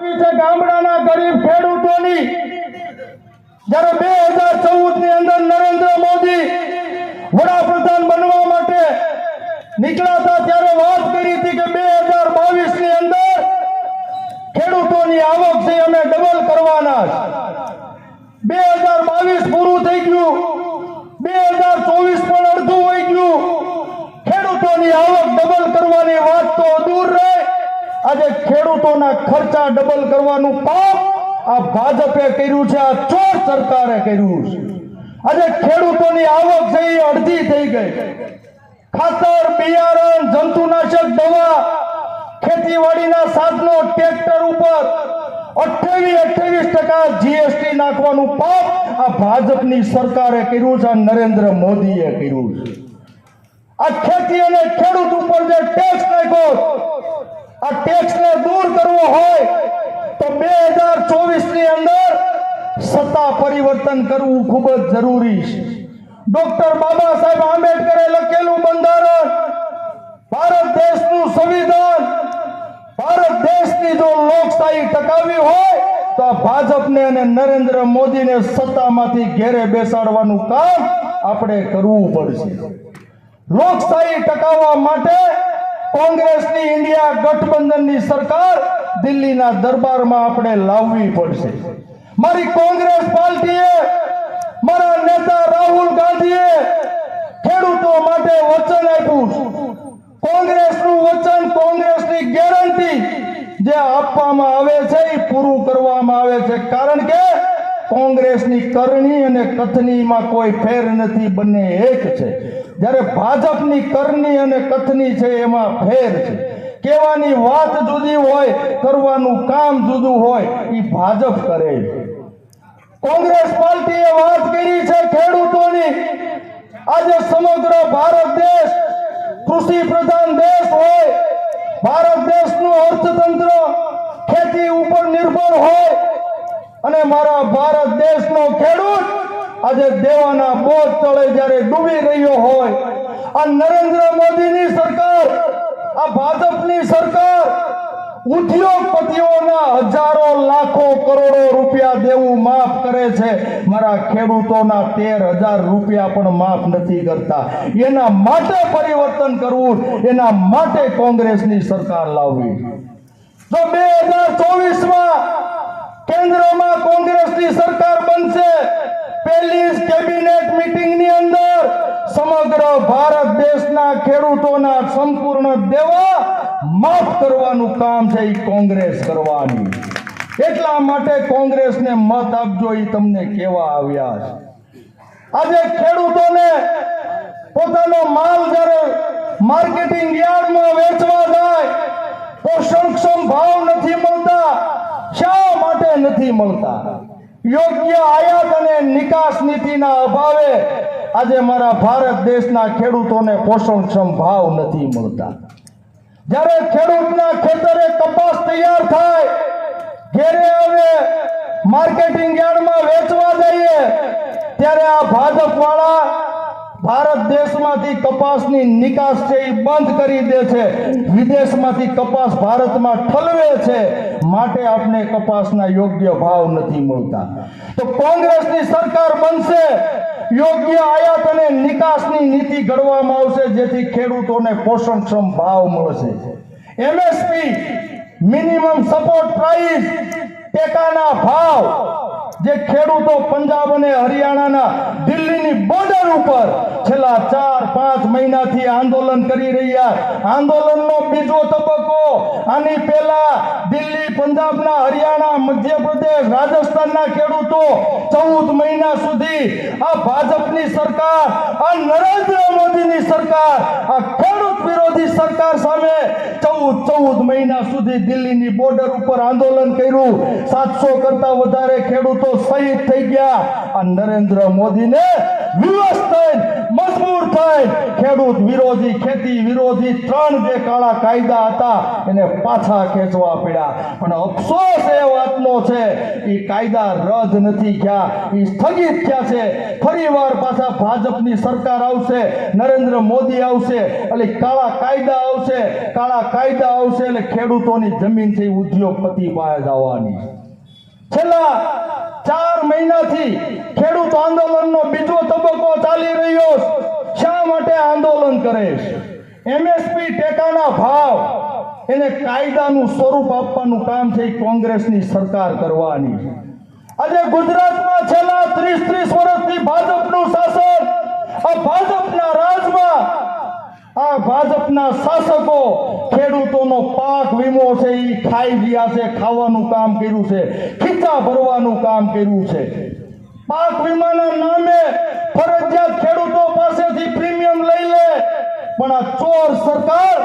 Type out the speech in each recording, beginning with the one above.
ગામડાના ગરીબ ખેડૂતોની. જ્યારે બે હજાર ચૌદની અંદર નરેન્દ્ર મોદી વડાપ્રધાન બનવા માટે નીકળ્યા ત્યારે વાત કરી હતી કે બે હજાર બાવીસની અંદર ખેડૂતોની આવક છે અમે ડબલ કરવાના બે હજાર બાવીસ પૂરું થઈ ગયું. બે હજાર ચોવીસ પણ અડધું વહી ગયું. ખેડૂતોની આવક ડબલ કરવાની વાત તો આજે ખેડૂતોના ખર્ચા ડબલ કરવાનું પાપ આ ભાજપે કર્યું છે, આ ચોર સરકારે કર્યું છે. આજે ખેડૂતોની આવક છે, એ અડધી થઈ ગઈ. ખાતર, બિયારણ, જંતુનાશક દવા, ખેતીવાડીના સાધનો ટ્રેક્ટર ઉપર અઠ્યાવીસ અઠ્યાવીસ ટકા જીએસટી નાખવાનું પાપ આ ભાજપની સરકારે કર્યું છે નરેન્દ્ર મોદીએ કર્યું છે. આ ખેતી ખેડૂત ઉપર જે ટેક્સ નાખ્યો આ ટેક્સને દૂર કરવો હોય તો બે હજાર ચોવીસની અંદર સત્તા પરિવર્તન કરવું ખૂબ જ જરૂરી છે. ડોક્ટર બાબા સાહેબ આંબેડકરે લખેલું બંધારણ, ભારત દેશનું સંવિધાન, ભારત દેશની જો લોકશાહી ટકાવી હોય તો ભાજપને અને નરેન્દ્ર મોદીને સત્તામાંથી ઘેરે બેસાડવાનું કામ આપણે કરવું પડશે. લોકશાહી ટકાવવા માટે કોંગ્રેસની ઇન્ડિયા ગઠબંધનની સરકાર દિલ્હીના દરબારમાં આપણે લાવવી પડશે મારી કોંગ્રેસ પાર્ટીએ, મારા નેતા રાહુલ ગાંધીએ ખેડૂતો માટે વચન આપ્યું. કોંગ્રેસનું વચન કોંગ્રેસની ગેરંટી જે આપવામાં આવે છે એ પૂરું કરવામાં આવે છે કારણ કે કોંગ્રેસની કરણી અને કથનીમાં કોઈ ફેર નથી, બંને એક છે. જ્યારે ભાજપની કરણી અને કથની છે, એમાં ફેર છે. કહેવાની વાત જુદી હોય, કરવાનું કામ જુદું હોય એ ભાજપ કરે છે. કોંગ્રેસ પાર્ટીએ વાત કરી છે ખેડૂતોની. આજે સમગ્ર ભારત દેશ કૃષિ પ્રધાન દેશ હોય, ભારત દેશનું અર્થતંત્ર ખેતી ઉપર નિર્ભર હોય અને મારા ભારત દેશનો ખેડૂત આજે દેવાના બોજ તળે જ્યારે ડૂબી રહ્યો હોય, આ નરેન્દ્ર મોદીની સરકાર, આ ભાજપની સરકાર ઉદ્યોગપતિઓના હજારો લાખો કરોડો રૂપિયા દેવું માફ કરે છે. મારા ખેડૂતોના તેર હજાર રૂપિયા પણ માફ નથી કરતા. એના માટે પરિવર્તન કરવું, એના માટે કોંગ્રેસની સરકાર લાવવી. તો બે હજાર ચોવીસમાં કેન્દ્રમાં કોંગ્રેસની સરકાર બનશે. પહેલી કેબિનેટ મીટિંગની અંદર સમગ્ર ભારત દેશના ખેડૂતોના સંપૂર્ણ દેવા માફ કરવાનું કામ છે એ કોંગ્રેસ કરવાની. એટલા માટે કોંગ્રેસને મત આપજો એ તમને કેવા આવ્યા છે. આજે ખેડૂતોને પોતાનો માલ જ્યારે માર્કેટિંગ યાર્ડમાં વેચવા જાય સક્ષમ ભાવ નથી. નથી મળતા. યોગ્ય આયાત અને નિકાસ નીતિના અભાવે આજે મારા ભારત દેશના ખેડૂતોને પોષણક્ષમ ભાવ નથી મળતા. જ્યારે ખેડૂતના ખેતરે કપાસ તૈયાર થાય, ઘેરે આવે, માર્કેટિંગ યાર્ડમાં વેચવા જઈએ, ત્યારે આ ભાજપ વાળા ભારત દેશમાંથી કપાસની નિકાસ છે એ બંધ કરી દે છે. વિદેશમાંથી કપાસ ભારતમાં ઠલવે છે. માટે આપણે કપાસના યોગ્ય ભાવ નથી મળતા. તો કોંગ્રેસની સરકાર બનશે. યોગ્ય આયાત અને નિકાસની નીતિ ઘડવામાં આવશે જેથી ખેડૂતોને પોષણક્ષમ ભાવ મળશે. એમએસપી મિનિમમ સપોર્ટ પ્રાઇસ ટેકાના ભાવ. જે ખેડૂતો પંજાબ અને હરિયાણાના દિલ્હીની બોર્ડર ઉપર છેલ્લા ચાર, પાંચ મહિનાથી આંદોલન કરી રહ્યા. આંદોલનનો બીજો તબક્કો, આની પહેલા દિલ્હી, પંજાબના હરિયાણા, મધ્યપ્રદેશ, રાજસ્થાનના ખેડૂતો ચૌદ મહિના સુધી આ ભાજપની સરકાર, આ નરેન્દ્ર મોદીની સરકાર, આ ખેડૂત વિરોધી સરકાર સામે ચૌદ ચૌદ મહિના સુધી દિલ્હીની બોર્ડર ઉપર આંદોલન કર્યું. સાતસો કરતા વધારે ખેડૂતો શહીદ થઈ ગયા. આ નરેન્દ્ર મોદીને વિવશ થઈ મજબૂર થઈ ખેડૂત વિરોધી, ખેતી વિરોધી ત્રણ જે કાળા કાયદા હતા, એને પાછા ખેંચવા પડ્યા. પણ અફસોસ એ વાતનો છે એ કાયદા રદ નથી થયા એ સ્થગિત થયા છે. ફરીવાર પાછા ભાજપની સરકાર આવશે, નરેન્દ્ર મોદી આવશે, એટલે કાળા કાયદા આવશે, કાળા કાયદા આવશે એટલે ખેડૂતોની જમીન છે ઉદ્યોગપતિ પાસે જવાની. છેલ્લા ચાર મહિનાથી ખેડૂત આંદોલનનો બીજો તબક્કો ચાલી રહ્યો શા માટે આંદોલન કરે એમએસપી ટેકાના ભાવ, એને કાયદાનું સ્વરૂપ આપવાનું કામ છે કોંગ્રેસની સરકાર કરવાની. આજે ગુજરાતમાં છેલ્લા ત્રીસ ત્રીસ વર્ષથી ભાજપનું શાસન આ ભાજપના રાજમાં આ ભાજપના શાસકો ખેડૂતોનો પાક વીમો છે એ ખાઈ ગયા છે, ખાવાનું કામ કર્યું છે, ખીચા ભરવાનું કામ કર્યું છે. પાક વીમાના નામે ફરજિયાત ખેડૂતો પાસેથી પ્રીમિયમ લઈ લે. પણ આ ચોર સરકાર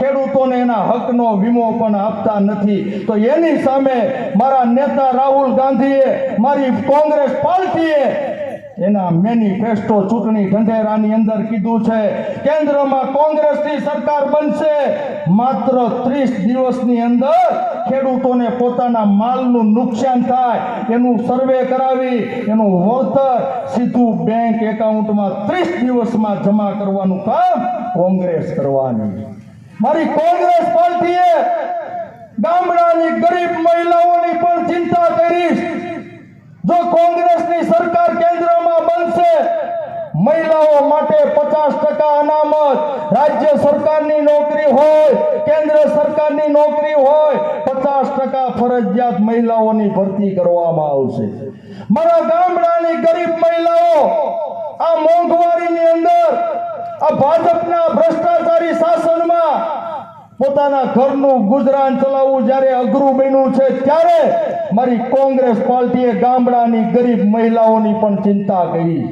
ખેડૂતોને એના હકનો વીમો પણ આપતા નથી. તો એની સામે મારા નેતા રાહુલ ગાંધીએ, મારી કોંગ્રેસ પાર્ટીએ એના મેનિફેસ્ટો ચૂંટણી ઢંઢેરાની અંદર કીધું છે, કેન્દ્રમાં કોંગ્રેસની સરકાર બનશે. માત્ર ત્રીસ દિવસની અંદર ખેડૂતોને પોતાના માલનું નુકસાન થાય. એનું સર્વે કરાવી, એનું વળતર સીધું બેંક એકાઉન્ટમાં ત્રીસ દિવસમાં જમા કરવાનું કામ કોંગ્રેસ કરવાની. મારી કોંગ્રેસ પાર્ટીએ ગામડાની ગરીબ મહિલાઓની પણ ચિંતા કરીશ જો કોંગ્રેસની સરકાર કેન્દ્રમાં બનશે મહિલાઓ માટે પચાસ ટકા અનામત. રાજ્ય સરકારની નોકરી હોય, કેન્દ્ર સરકારની નોકરી હોય, પચાસ ટકા ફરજિયાત મહિલાઓની ભરતી કરવામાં આવશે. મારા ગામડાની ગરીબ મહિલાઓ, આ મોંઘવારીની અંદર, આ ભાજપના ભ્રષ્ટાચારી શાસનમાં પોતાના ઘરનું ગુજરાન ચલાવવું જ્યારે અઘરું બન્યું છે ત્યારે મારી કોંગ્રેસ પાર્ટીએ ગામડાની ગરીબ મહિલાઓની પણ ચિંતા કરી.